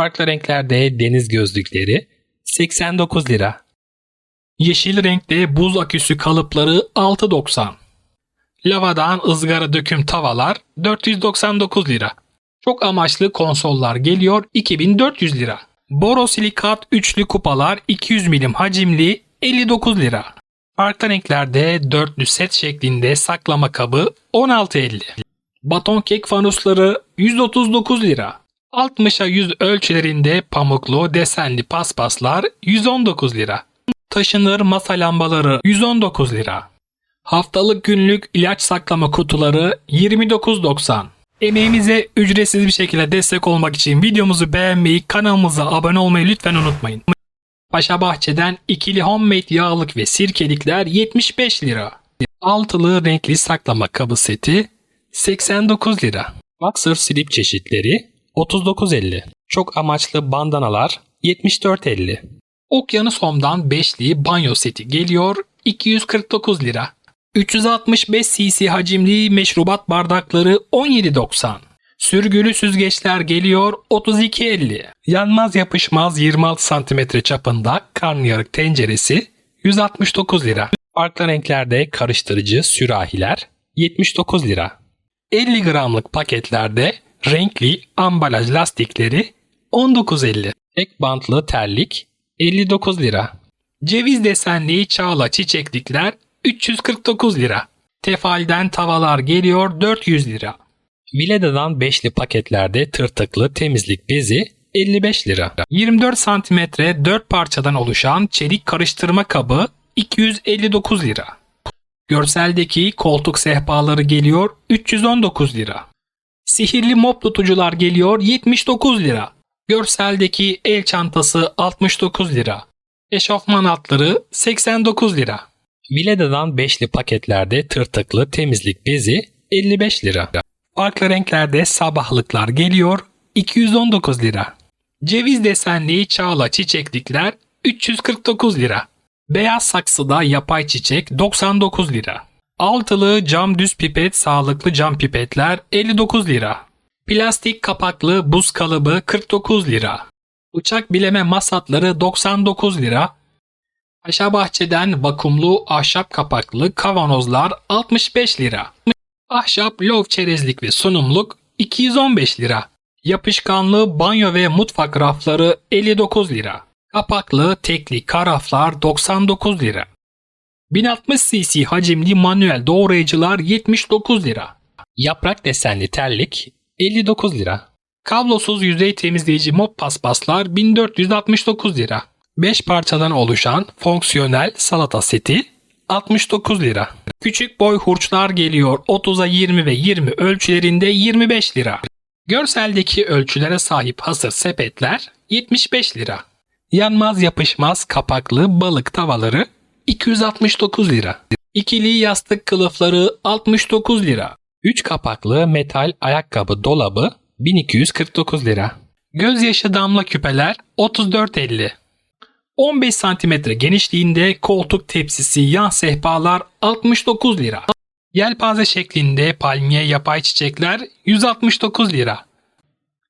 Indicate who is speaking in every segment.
Speaker 1: Farklı renklerde deniz gözlükleri 89 lira. Yeşil renkte buz aküsü kalıpları 6.90. Lavadan ızgara döküm tavalar 499 lira. Çok amaçlı konsollar geliyor 2400 lira. Borosilikat üçlü kupalar 200 milim hacimli 59 lira. Farklı renklerde dörtlü set şeklinde saklama kabı 16.50. Baton kek fanusları 139 lira. 60'a 100 ölçülerinde pamuklu desenli paspaslar 119 lira. Taşınır masa lambaları 119 lira. Haftalık günlük ilaç saklama kutuları 29.90. Emeğimize ücretsiz bir şekilde destek olmak için videomuzu beğenmeyi, kanalımıza abone olmayı lütfen unutmayın. Paşa Bahçe'den ikili homemade yağlık ve sirkelikler 75 lira. Altılı renkli saklama kabı seti 89 lira. Boxer slip çeşitleri 39.50. Çok amaçlı bandanalar 74.50. Okyanus Home'dan beşli banyo seti geliyor 249 lira. 365 cc hacimli meşrubat bardakları 17.90. Sürgülü süzgeçler geliyor 32.50. Yanmaz yapışmaz 26 cm çapında karnıyarık tenceresi 169 lira. Farklı renklerde karıştırıcı sürahiler 79 lira. 50 gramlık paketlerde renkli ambalaj lastikleri 19.50. Ek bantlı terlik 59 lira. Ceviz desenli çağla çiçeklikler 349 lira. Tefalden tavalar geliyor 400 lira. Vileda'dan beşli paketlerde tırtıklı temizlik bezi 55 lira. 24 santimetre 4 parçadan oluşan çelik karıştırma kabı 259 lira. Görseldeki koltuk sehpaları geliyor 319 lira. Sihirli mop tutucular geliyor 79 lira. Görseldeki el çantası 69 lira. Eşofman altları 89 lira. Vileda'dan beşli paketlerde tırtıklı temizlik bezi 55 lira. Farklı renklerde sabahlıklar geliyor 219 lira. Ceviz desenli çağla çiçeklikler 349 lira. Beyaz saksıda yapay çiçek 99 lira. Altılı cam düz pipet sağlıklı cam pipetler 59 lira. Plastik kapaklı buz kalıbı 49 lira. Uçak bileme masatları 99 lira. Paşa Bahçe'den vakumlu ahşap kapaklı kavanozlar 65 lira. Ahşap lov çerezlik ve sunumluk 215 lira. Yapışkanlı banyo ve mutfak rafları 59 lira. Kapaklı tekli karaflar 99 lira. 1060 cc hacimli manuel doğrayıcılar 79 lira. Yaprak desenli terlik 59 lira. Kablosuz yüzey temizleyici mop paspaslar 1469 lira. 5 parçadan oluşan fonksiyonel salata seti 69 lira. Küçük boy hurçlar geliyor 30'a 20 ve 20 ölçülerinde 25 lira. Görseldeki ölçülere sahip hasır sepetler 75 lira. Yanmaz yapışmaz kapaklı balık tavaları 269 lira. İkili yastık kılıfları 69 lira. 3 kapaklı metal ayakkabı dolabı 1249 lira. Gözyaşı damla küpeler 34.50. 15 cm genişliğinde koltuk tepsisi yan sehpalar 69 lira. Yelpaze şeklinde palmiye yapay çiçekler 169 lira.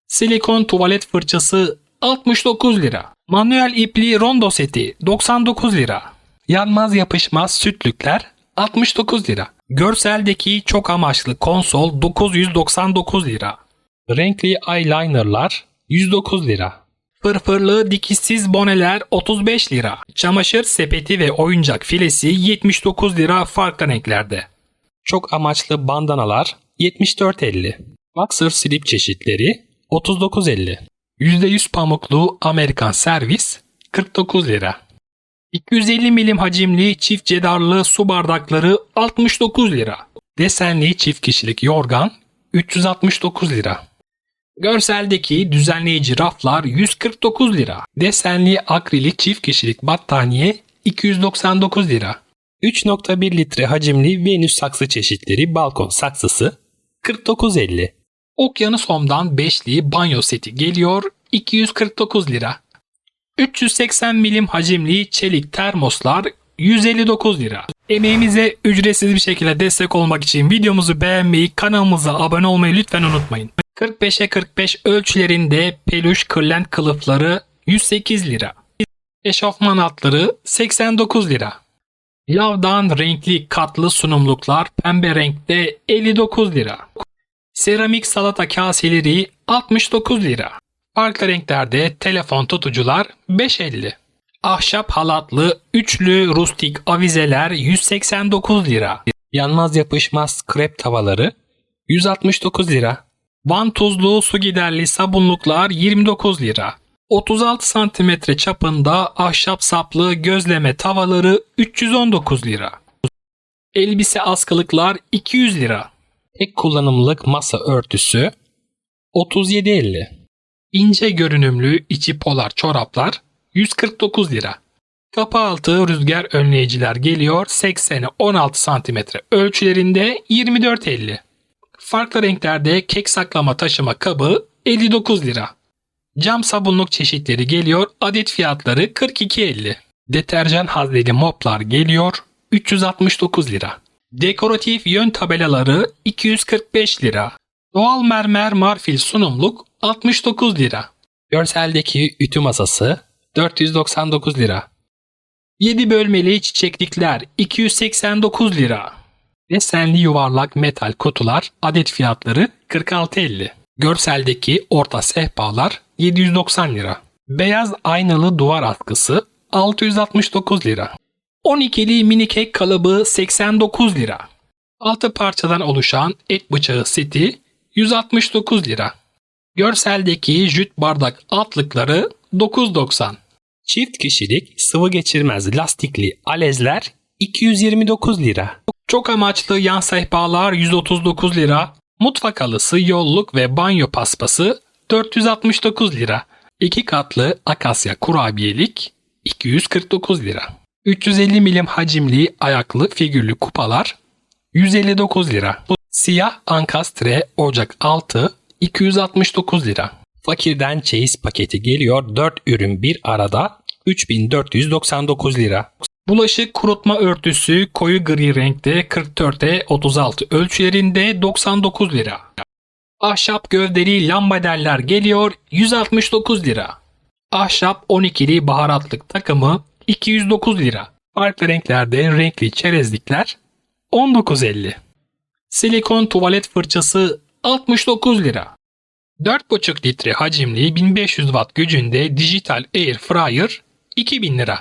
Speaker 1: Silikon tuvalet fırçası 69 lira. Manuel ipli rondo seti 99 lira. Yanmaz yapışmaz sütlükler 69 lira. Görseldeki çok amaçlı konsol 999 lira. Renkli eyelinerlar 109 lira. Fırfırlı dikişsiz boneler 35 lira. Çamaşır sepeti ve oyuncak filesi 79 lira farklı renklerde. Çok amaçlı bandanalar 74.50. Boxer slip çeşitleri 39.50. %100 pamuklu Amerikan servis 49 lira. 250 milim hacimli çift cedarlı su bardakları 69 lira. Desenli çift kişilik yorgan 369 lira. Görseldeki düzenleyici raflar 149 lira. Desenli akrilik çift kişilik battaniye 299 lira. 3.1 litre hacimli Venüs saksı çeşitleri balkon saksısı 49.50. Okyanus Home'dan beşli banyo seti geliyor 249 lira. 380 milim hacimli çelik termoslar 159 lira. Emeğimize ücretsiz bir şekilde destek olmak için videomuzu beğenmeyi, kanalımıza abone olmayı lütfen unutmayın. 45'e 45 ölçülerinde peluş kırlent kılıfları 108 lira. Eşofman altları 89 lira. Lavdan renkli katlı sunumluklar pembe renkte 59 lira. Seramik salata kaseleri 69 lira. Farklı renklerde telefon tutucular 5.50. Ahşap halatlı üçlü rustik avizeler 189 lira. Yanmaz yapışmaz krep tavaları 169 lira. Van tuzlu su giderli sabunluklar 29 lira. 36 santimetre çapında ahşap saplı gözleme tavaları 319 lira. Elbise askılıklar 200 lira. Tek kullanımlık masa örtüsü 37.50. İnce görünümlü içi polar çoraplar 149 lira. Kapı altı rüzgar önleyiciler geliyor 80'e 16 santimetre ölçülerinde 24.50. Farklı renklerde kek saklama taşıma kabı 59 lira. Cam sabunluk çeşitleri geliyor adet fiyatları 42.50. Deterjan hazneli moplar geliyor 369 lira. Dekoratif yön tabelaları 245 lira. Doğal mermer marfil sunumluk 69 lira. Görseldeki ütü masası 499 lira. 7 bölmeli çiçeklikler 289 lira. Desenli yuvarlak metal kutular adet fiyatları 46.50. Görseldeki orta sehpalar 790 lira. Beyaz aynalı duvar askısı 669 lira. 12'li mini kek kalıbı 89 lira. 6 parçadan oluşan et bıçağı seti 169 lira. Görseldeki jüt bardak altlıkları 9.90. Çift kişilik sıvı geçirmez lastikli alezler 229 lira. Çok amaçlı yan sehpalar 139 lira. Mutfak halısı, yolluk ve banyo paspası 469 lira. 2 katlı akasya kurabiyelik 249 lira. 350 milim hacimli ayaklı figürlü kupalar 159 lira. Siyah ankastre ocak altı 269 lira. Fakirden çeyiz paketi geliyor 4 ürün bir arada 3499 lira. Bulaşık kurutma örtüsü koyu gri renkte 44'e 36 ölçülerinde 99 lira. Ahşap gövdeli lambaderler geliyor 169 lira. Ahşap 12'li baharatlık takımı 209 lira. Farklı renklerde renkli çerezlikler 19.50. Silikon tuvalet fırçası 69 lira. 4,5 litre hacimli 1500 watt gücünde dijital air fryer 2000 lira.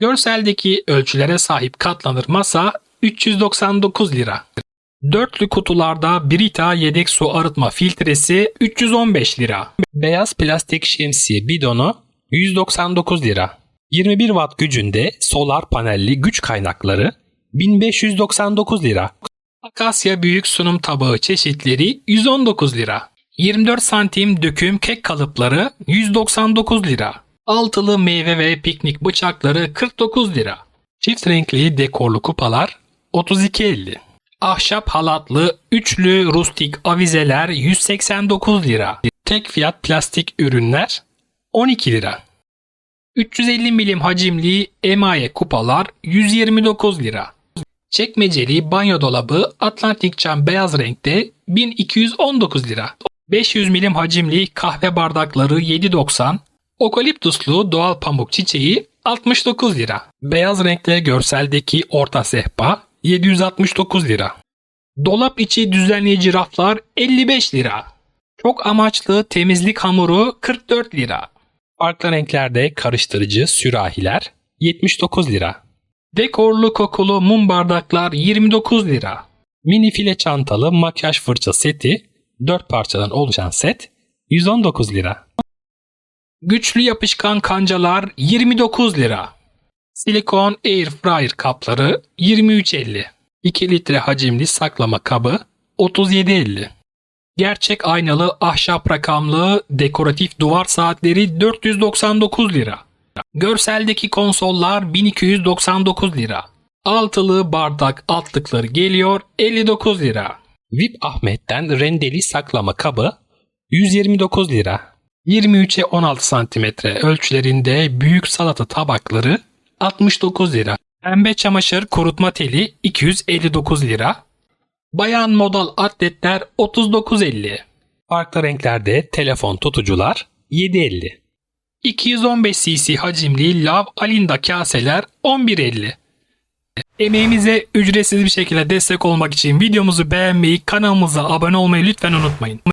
Speaker 1: Görseldeki ölçülere sahip katlanır masa 399 lira. Dörtlü kutularda Brita yedek su arıtma filtresi 315 lira. Beyaz plastik şemsiye bidonu 199 lira. 21 watt gücünde solar panelli güç kaynakları 1599 lira. Akasya büyük sunum tabağı çeşitleri 119 lira. 24 santim döküm kek kalıpları 199 lira. Altılı meyve ve piknik bıçakları 49 lira. Çift renkli dekorlu kupalar 32.50. Ahşap halatlı üçlü rustik avizeler 189 lira. Tek fiyat plastik ürünler 12 lira. 350 milim hacimli emaye kupalar 129 lira. Çekmeceli banyo dolabı Atlantik cam beyaz renkte 1219 lira. 500 milim hacimli kahve bardakları 7.90. Okaliptuslu doğal pamuk çiçeği 69 lira. Beyaz renkte görseldeki orta sehpa 769 lira. Dolap içi düzenleyici raflar 55 lira. Çok amaçlı temizlik hamuru 44 lira. Farklı renklerde karıştırıcı sürahiler 79 lira. Dekorlu kokulu mum bardaklar 29 lira. Mini file çantalı makyaj fırça seti 4 parçadan oluşan set 119 lira. Güçlü yapışkan kancalar 29 lira. Silikon air fryer kapları 23.50. 2 litre hacimli saklama kabı 37.50. Gerçek aynalı ahşap rakamlı dekoratif duvar saatleri 499 lira. Görseldeki konsollar 1299 lira. Altılı bardak altlıkları geliyor 59 lira. VIP Ahmet'ten rendeli saklama kabı 129 lira. 23'e 16 santimetre ölçülerinde büyük salata tabakları 69 lira. Pembe çamaşır kurutma teli 259 lira. Bayan modal atletler 39.50. Farklı renklerde telefon tutucular 7.50. 215 cc hacimli Lav Alinda kaseler 11.50. Emeğimize ücretsiz bir şekilde destek olmak için videomuzu beğenmeyi, kanalımıza abone olmayı lütfen unutmayın.